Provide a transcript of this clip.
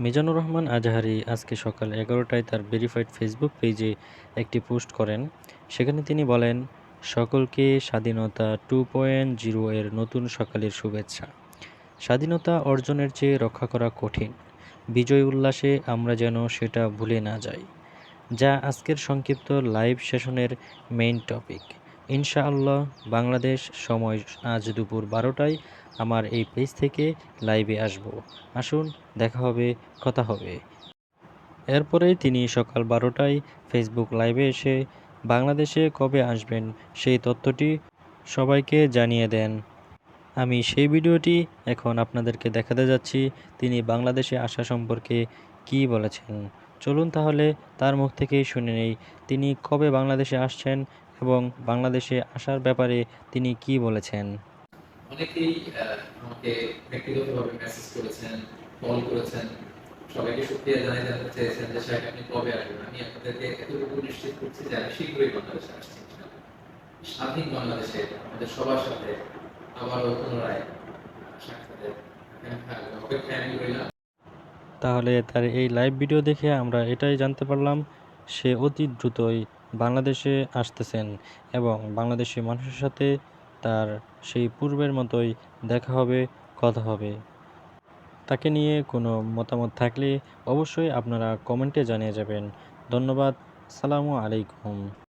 মিজানুর রহমান আজহারি আজকে সকাল এগারোটায় তার ভেরিফাইড ফেসবুক পেজে একটি পোস্ট করেন। সেখানে তিনি বলেন, সকলকে স্বাধীনতা টু পয়েন্ট জিরো এর নতুন সকালের শুভেচ্ছা। স্বাধীনতা অর্জনের চেয়ে রক্ষা করা কঠিন। বিজয় উল্লাসে আমরা যেন সেটা ভুলে না যাই। যা আজকের সংক্ষিপ্ত লাইভ সেশনের মেইন টপিক। ইনশাআল্লাহ বাংলাদেশ সময় আজ দুপুর বারোটায় আমার এই পেজ থেকে লাইভে আসব। আসুন, দেখা হবে, কথা হবে। এরপরেই তিনি সকাল বারোটায় ফেসবুক লাইভে এসে বাংলাদেশে কবে আসবেন সেই তথ্যটি সবাইকে জানিয়ে দেন। আমি সেই ভিডিওটি এখন আপনাদেরকে দেখাতে যাচ্ছি, তিনি বাংলাদেশে আসা সম্পর্কে কি বলেছেন। চলুন তাহলে তার মুখ থেকেই শুনে নেই, তিনি কবে বাংলাদেশে আসছেন এবং বাংলাদেশে আসার ব্যাপারে তিনি কি বলেছেন? অনেকেই আমাকে ব্যক্তিগতভাবে মেসেজ করেছেন কল করেছেন। সবাইকে শুক্রিয়া জানাই জানতে চেয়েছেন যে সাহেব আপনি কবে আসবেন? আমি আপনাদেরকে এতটুকু নিশ্চিত করছি যে আমি শীঘ্রই বাংলাদেশে আসছি স্বাধীন বাংলাদেশে আমাদের সবার সাথে আবারও পুনরায় সাক্ষাতের অপেক্ষায় আমি রইলাম। তাহলে তার এই লাইভ ভিডিও দেখে আমরা এটাই জানতে পারলাম সে অতি দ্রুতই বাংলাদেশে আসতেছেন এবং বাংলাদেশি মানুষের সাথে তার সেই পূর্বের মতোই দেখা হবে, কথা হবে। তাকে নিয়ে কোনো মতামত থাকলে অবশ্যই আপনারা কমেন্টে জানিয়ে যাবেন। ধন্যবাদ, সালামু আলাইকুম।